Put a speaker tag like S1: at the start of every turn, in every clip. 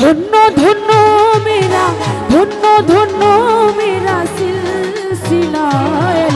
S1: ধন্য ধন্য মেরা ধন্য ধন্য মেরা সিলসিলা।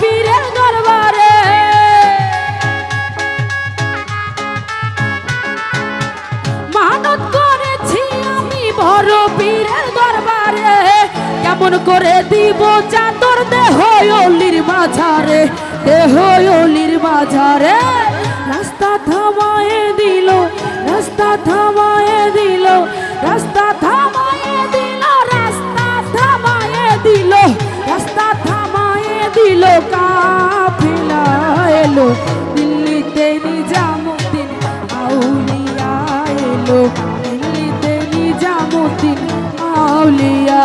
S1: পীরের দরবারে। কেমন করে দিব চাদর দেহ অলির মাঝারে দেহ অলির মাঝারে কাফিলা এলো দিল্লিতে নিজামুদ্দিন আউলিয়া এলো দিল্লিতে নিজামুদ্দিন আউলিয়া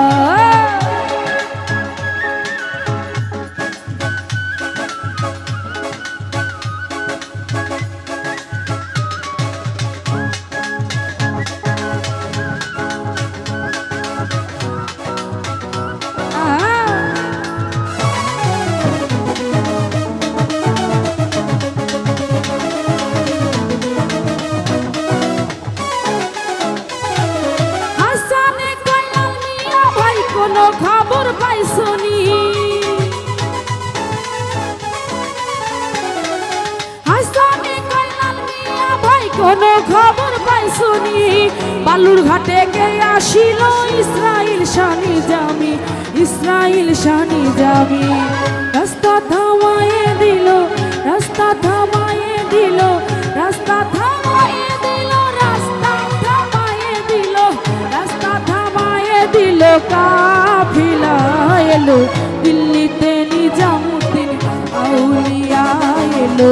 S1: কোনো খবর পাইছনি বালুর ঘাটে গে আসিল? ইসরাইল শানি জামি, ইসরাইল শানি জামি। রাস্তা থামায়ে দিল, রাস্তা থামায়ে দিল, রাস্তা থামায়ে দিল, রাস্তা থামায়ে দিল, রাস্তা থামায়ে দিল কাফিলা এলো। দিল্লিতে নিজামুদ্দিন আউলিয়া এলো।